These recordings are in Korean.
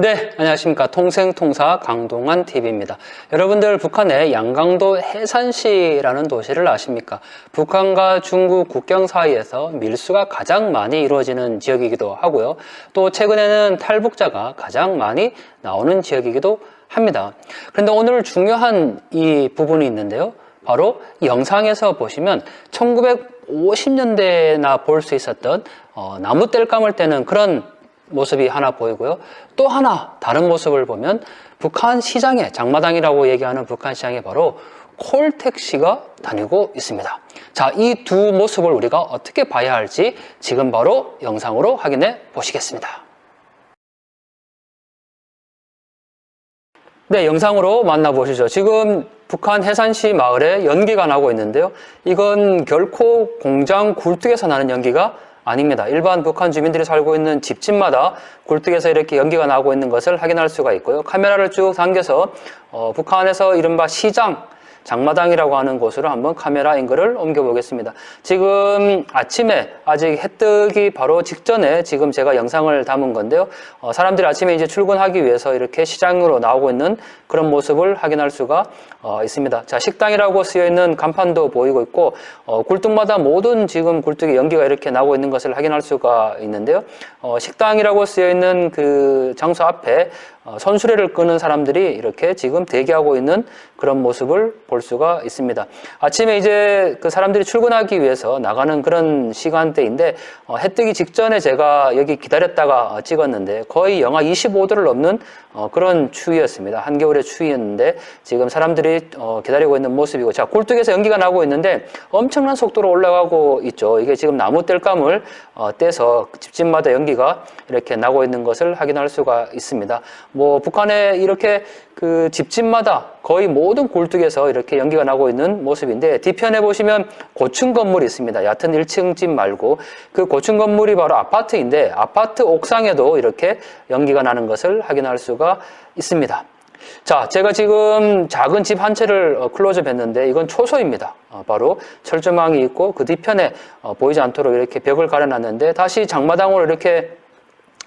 네, 안녕하십니까. 통생통사 강동환 TV입니다. 여러분들 북한의 양강도 해산시라는 도시를 아십니까? 북한과 중국 국경 사이에서 밀수가 가장 많이 이루어지는 지역이기도 하고요. 또 최근에는 탈북자가 가장 많이 나오는 지역이기도 합니다. 그런데 오늘 중요한 이 부분이 있는데요. 바로 영상에서 보시면 1950년대나 볼 수 있었던 어, 나무 뗄 감을 때는 그런 모습이 하나 보이고요. 또 하나 다른 모습을 보면 북한 시장에 장마당이라고 얘기하는 북한 시장에 바로 콜택시가 다니고 있습니다. 자, 이 두 모습을 우리가 어떻게 봐야 할지 지금 바로 영상으로 확인해 보시겠습니다. 네, 영상으로 만나보시죠. 지금 북한 해산시 마을에 연기가 나고 있는데요. 이건 결코 공장 굴뚝에서 나는 연기가 아닙니다. 일반 북한 주민들이 살고 있는 집집마다 굴뚝에서 이렇게 연기가 나고 있는 것을 확인할 수가 있고요. 카메라를 쭉 당겨서 어, 북한에서 이른바 시장, 장마당이라고 하는 곳으로 한번 카메라 앵글을 옮겨 보겠습니다. 지금 아침에 아직 해 뜨기 바로 직전에 지금 제가 영상을 담은 건데요. 어, 사람들이 아침에 이제 출근하기 위해서 이렇게 시장으로 나오고 있는 그런 모습을 확인할 수가 어, 있습니다. 자, 식당이라고 쓰여 있는 간판도 보이고 있고 어, 굴뚝마다 모든 지금 굴뚝에 연기가 이렇게 나고 있는 것을 확인할 수가 있는데요. 어, 식당이라고 쓰여 있는 그 장소 앞에 어, 선수레를 끄는 사람들이 이렇게 지금 대기하고 있는 그런 모습을 볼 수가 있습니다. 아침에 이제 그 사람들이 출근하기 위해서 나가는 그런 시간대인데 어, 해 뜨기 직전에 제가 여기 기다렸다가 어, 찍었는데 거의 영하 25도를 넘는 어, 그런 추위였습니다. 한겨울의 추위였는데 지금 사람들이 어, 기다리고 있는 모습이고 자 굴뚝에서 연기가 나고 있는데 엄청난 속도로 올라가고 있죠. 이게 지금 나무 뗄감을 어, 떼서 집집마다 연기가 이렇게 나고 있는 것을 확인할 수가 있습니다. 뭐 북한에 이렇게 그 집집마다 거의 모든 굴뚝에서 이렇게 연기가 나고 있는 모습인데 뒤편에 보시면 고층 건물이 있습니다. 얕은 1층 집 말고 그 고층 건물이 바로 아파트인데 아파트 옥상에도 이렇게 연기가 나는 것을 확인할 수가 있습니다. 자, 제가 지금 작은 집 한 채를 어, 클로즈업 했는데 이건 초소입니다. 어, 바로 철조망이 있고 그 뒤편에 어, 보이지 않도록 이렇게 벽을 가려놨는데 다시 장마당으로 이렇게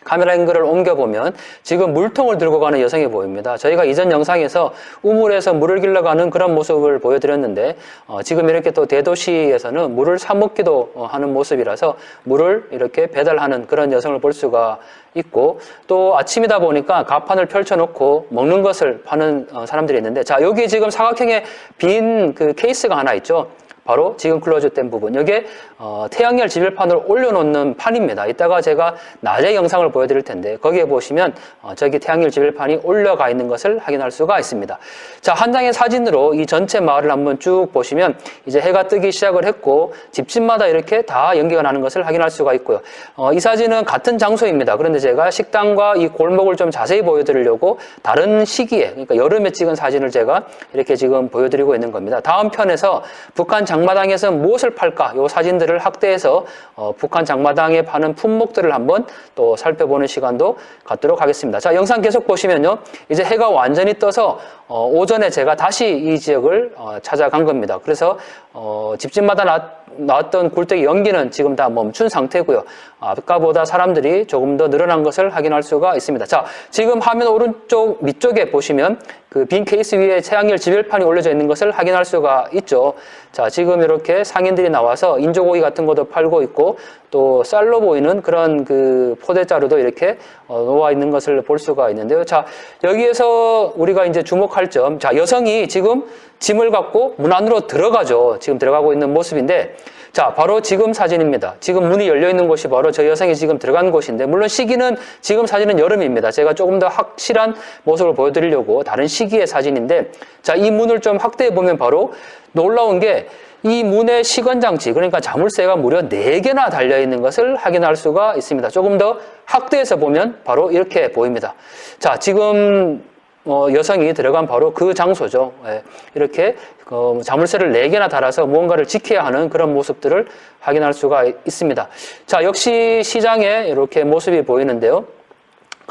카메라 앵글을 옮겨보면 지금 물통을 들고 가는 여성이 보입니다. 저희가 이전 영상에서 우물에서 물을 길러가는 그런 모습을 보여드렸는데 어, 지금 이렇게 또 대도시에서는 물을 사 먹기도 어, 하는 모습이라서 물을 이렇게 배달하는 그런 여성을 볼 수가 있고 또 아침이다 보니까 가판을 펼쳐놓고 먹는 것을 파는 어, 사람들이 있는데 자 여기 지금 사각형의 빈 그 케이스가 하나 있죠. 바로 지금 클로즈된 부분. 여기에 어, 태양열 지별판을 올려놓는 판입니다. 이따가 제가 낮에 영상을 보여드릴 텐데 거기에 보시면 어, 저기 태양열 지별판이 올려가 있는 것을 확인할 수가 있습니다. 자, 한 장의 사진으로 이 전체 마을을 한번 쭉 보시면 이제 해가 뜨기 시작을 했고 집집마다 이렇게 다 연기가 나는 것을 확인할 수가 있고요. 어, 이 사진은 같은 장소입니다. 그런데 제가 식당과 이 골목을 좀 자세히 보여드리려고 다른 시기에 그러니까 여름에 찍은 사진을 제가 이렇게 지금 보여드리고 있는 겁니다. 다음 편에서 북한 장 마당에서 무엇을 팔까? 요 사진들을 확대해서 어, 북한 장마당에 파는 품목들을 한번 또 살펴보는 시간도 갖도록 하겠습니다. 자, 영상 계속 보시면요. 이제 해가 완전히 떠서 어, 오전에 제가 다시 이 지역을 어, 찾아간 겁니다. 그래서 어, 집집마다 나, 나왔던 굴뚝의 연기는 지금 다 멈춘 상태고요. 아까보다 사람들이 조금 더 늘어난 것을 확인할 수가 있습니다. 자, 지금 화면 오른쪽 밑쪽에 보시면 그 빈 케이스 위에 태양열 지별판이 올려져 있는 것을 확인할 수가 있죠. 자, 지금 이렇게 상인들이 나와서 인조고기 같은 것도 팔고 있고 또 쌀로 보이는 그런 그 포대자루도 이렇게 어, 놓아 있는 것을 볼 수가 있는데요. 자, 여기에서 우리가 이제 주목할 점, 자, 여성이 지금 짐을 갖고 문 안으로 들어가죠. 지금 들어가고 있는 모습인데, 자, 바로 지금 사진입니다. 지금 문이 열려 있는 곳이 바로 저 여성이 지금 들어간 곳인데, 물론 시기는 지금 사진은 여름입니다. 제가 조금 더 확실한 모습을 보여드리려고 다른 시기의 사진인데, 자, 이 문을 좀 확대해 보면 바로 놀라운 게 이 문의 시건장치, 그러니까 자물쇠가 무려 4개나 달려있는 것을 확인할 수가 있습니다. 조금 더 확대해서 보면 바로 이렇게 보입니다. 자, 지금 어, 여성이 들어간 바로 그 장소죠. 예, 이렇게 어, 자물쇠를 4개나 달아서 무언가를 지켜야 하는 그런 모습들을 확인할 수가 있습니다. 자, 역시 시장에 이렇게 모습이 보이는데요.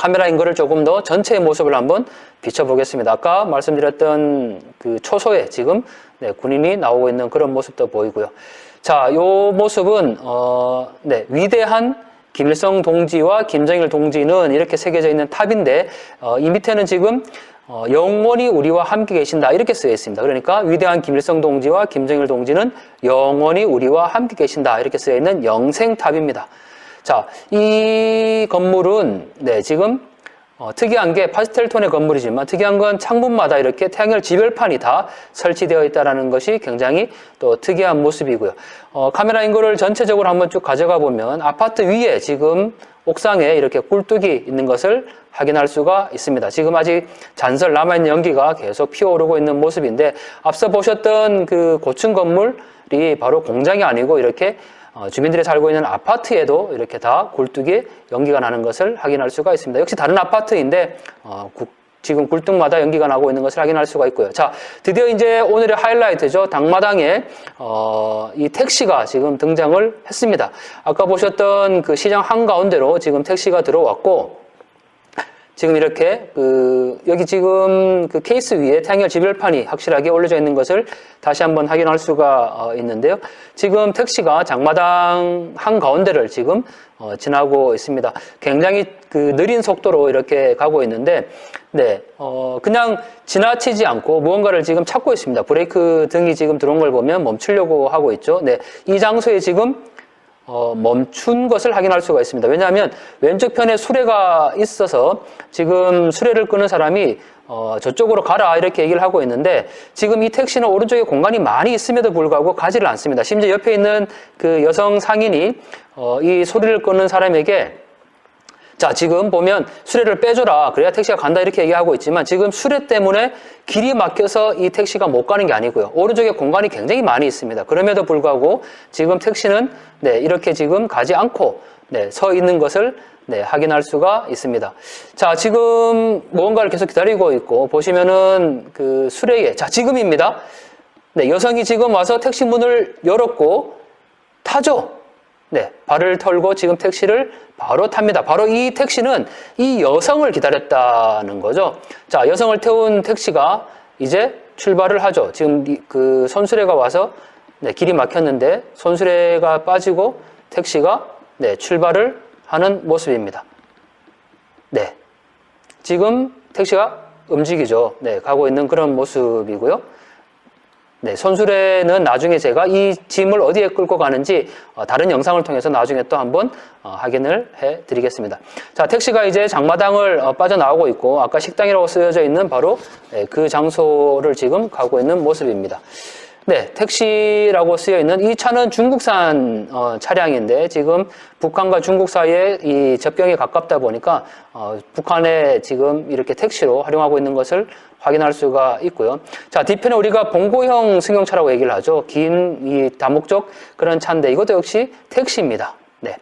카메라 앵글을 조금 더 전체의 모습을 한번 비춰보겠습니다. 아까 말씀드렸던 그 초소에 지금 네, 군인이 나오고 있는 그런 모습도 보이고요. 자, 요 모습은 어, 네, 위대한 김일성 동지와 김정일 동지는 이렇게 새겨져 있는 탑인데 어, 이 밑에는 지금 어, 영원히 우리와 함께 계신다 이렇게 쓰여 있습니다. 그러니까 위대한 김일성 동지와 김정일 동지는 영원히 우리와 함께 계신다 이렇게 쓰여 있는 영생탑입니다. 자, 이 건물은 네 지금 어, 특이한 게 파스텔 톤의 건물이지만 특이한 건 창문마다 이렇게 태양열 지별판이 다 설치되어 있다는 것이 굉장히 또 특이한 모습이고요. 어, 카메라 인거를 전체적으로 한번 쭉 가져가 보면 아파트 위에 지금 옥상에 이렇게 굴뚝이 있는 것을 확인할 수가 있습니다. 지금 아직 잔설 남아있는 연기가 계속 피어오르고 있는 모습인데 앞서 보셨던 그 고층 건물이 바로 공장이 아니고 이렇게 어, 주민들이 살고 있는 아파트에도 이렇게 다 굴뚝에 연기가 나는 것을 확인할 수가 있습니다. 역시 다른 아파트인데 어, 구, 지금 굴뚝마다 연기가 나고 있는 것을 확인할 수가 있고요. 자, 드디어 이제 오늘의 하이라이트죠. 당마당에 어, 이 택시가 지금 등장을 했습니다. 아까 보셨던 그 시장 한 가운데로 지금 택시가 들어왔고 지금 이렇게 그 여기 지금 그 케이스 위에 태양열 지별판이 확실하게 올려져 있는 것을 다시 한번 확인할 수가 어, 있는데요. 지금 택시가 장마당 한 가운데를 지금 어, 지나고 있습니다. 굉장히 그 느린 속도로 이렇게 가고 있는데, 네, 어, 그냥 지나치지 않고 무언가를 지금 찾고 있습니다. 브레이크 등이 지금 들어온 걸 보면 멈추려고 하고 있죠. 네, 이 장소에 지금 어, 멈춘 것을 확인할 수가 있습니다. 왜냐하면 왼쪽 편에 수레가 있어서 지금 수레를 끄는 사람이 어, 저쪽으로 가라 이렇게 얘기를 하고 있는데 지금 이 택시는 오른쪽에 공간이 많이 있음에도 불구하고 가지를 않습니다. 심지어 옆에 있는 그 여성 상인이 어, 이 소리를 끄는 사람에게 자, 지금 보면 수레를 빼줘라. 그래야 택시가 간다. 이렇게 얘기하고 있지만 지금 수레 때문에 길이 막혀서 이 택시가 못 가는 게 아니고요. 오른쪽에 공간이 굉장히 많이 있습니다. 그럼에도 불구하고 지금 택시는 네, 이렇게 지금 가지 않고 네, 서 있는 것을 네, 확인할 수가 있습니다. 자, 지금 무언가를 계속 기다리고 있고 보시면은 그 수레에 자, 지금입니다. 네, 여성이 지금 와서 택시 문을 열었고 타죠. 네, 발을 털고 지금 택시를 바로 탑니다. 바로 이 택시는 이 여성을 기다렸다는 거죠. 자, 여성을 태운 택시가 이제 출발을 하죠. 지금 그 손수레가 와서 네, 길이 막혔는데 손수레가 빠지고 택시가 네, 출발을 하는 모습입니다. 네. 지금 택시가 움직이죠. 네, 가고 있는 그런 모습이고요. 네, 선수레는 나중에 제가 이 짐을 어디에 끌고 가는지 어, 다른 영상을 통해서 나중에 또 한번 어, 확인을 해 드리겠습니다. 자, 택시가 이제 장마당을 어, 빠져나오고 있고 아까 식당이라고 쓰여져 있는 바로 네, 그 장소를 지금 가고 있는 모습입니다. 네, 택시라고 쓰여 있는 이 차는 중국산 어, 차량인데 지금 북한과 중국 사이에 이 접경이 가깝다 보니까 어, 북한에 지금 이렇게 택시로 활용하고 있는 것을 확인할 수가 있고요. 자, 뒤편에 우리가 봉고형 승용차라고 얘기를 하죠. 긴 이 다목적 그런 차인데 이것도 역시 택시입니다. 네.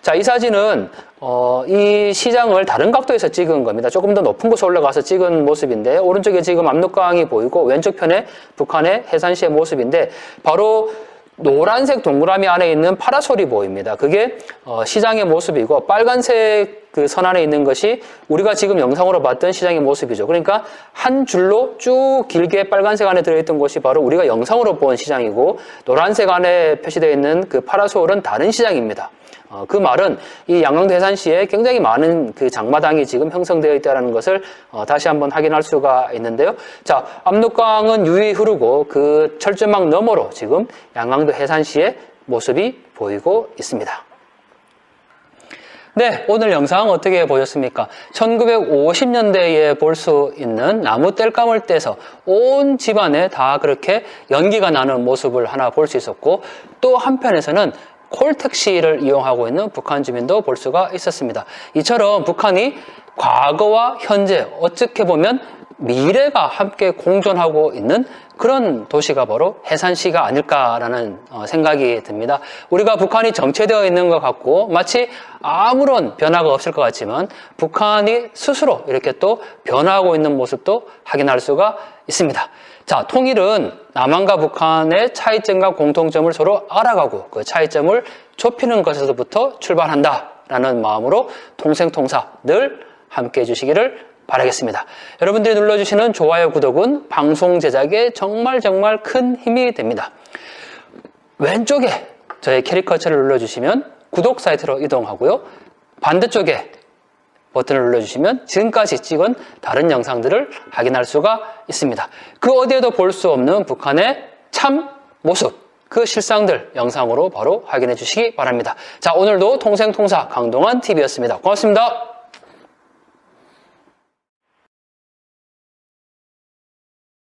자, 이 사진은 어, 이 시장을 다른 각도에서 찍은 겁니다. 조금 더 높은 곳에 올라가서 찍은 모습인데 오른쪽에 지금 압록강이 보이고 왼쪽 편에 북한의 해산시의 모습인데 바로 노란색 동그라미 안에 있는 파라솔이 보입니다. 그게 어, 시장의 모습이고 빨간색 그 선 안에 있는 것이 우리가 지금 영상으로 봤던 시장의 모습이죠. 그러니까 한 줄로 쭉 길게 빨간색 안에 들어있던 곳이 바로 우리가 영상으로 본 시장이고 노란색 안에 표시되어 있는 그 파라솔은 다른 시장입니다. 어, 그 말은 이 양강도 해산시에 굉장히 많은 그 장마당이 지금 형성되어 있다는 것을 어, 다시 한번 확인할 수가 있는데요. 자, 압록강은 유유히 흐르고 그 철조망 너머로 지금 양강도 해산시의 모습이 보이고 있습니다. 네, 오늘 영상 어떻게 보셨습니까? 1950년대에 볼 수 있는 나무 뗄감을 떼서 온 집안에 다 그렇게 연기가 나는 모습을 하나 볼 수 있었고 또 한편에서는 콜택시를 이용하고 있는 북한 주민도 볼 수가 있었습니다. 이처럼 북한이 과거와 현재 어떻게 보면 미래가 함께 공존하고 있는 그런 도시가 바로 해산시가 아닐까라는 어, 생각이 듭니다. 우리가 북한이 정체되어 있는 것 같고 마치 아무런 변화가 없을 것 같지만 북한이 스스로 이렇게 또 변화하고 있는 모습도 확인할 수가 있습니다. 자, 통일은 남한과 북한의 차이점과 공통점을 서로 알아가고 그 차이점을 좁히는 것에서부터 출발한다라는 마음으로 통생통사 늘 함께 해주시기를 바라겠습니다. 여러분들이 눌러주시는 좋아요, 구독은 방송 제작에 정말 정말 큰 힘이 됩니다. 왼쪽에 저의 캐리커처를 눌러주시면 구독 사이트로 이동하고요. 반대쪽에 버튼을 눌러주시면 지금까지 찍은 다른 영상들을 확인할 수가 있습니다. 그 어디에도 볼 수 없는 북한의 참 모습, 그 실상들 영상으로 바로 확인해 주시기 바랍니다. 자, 오늘도 통생통사 강동원 TV였습니다. 고맙습니다.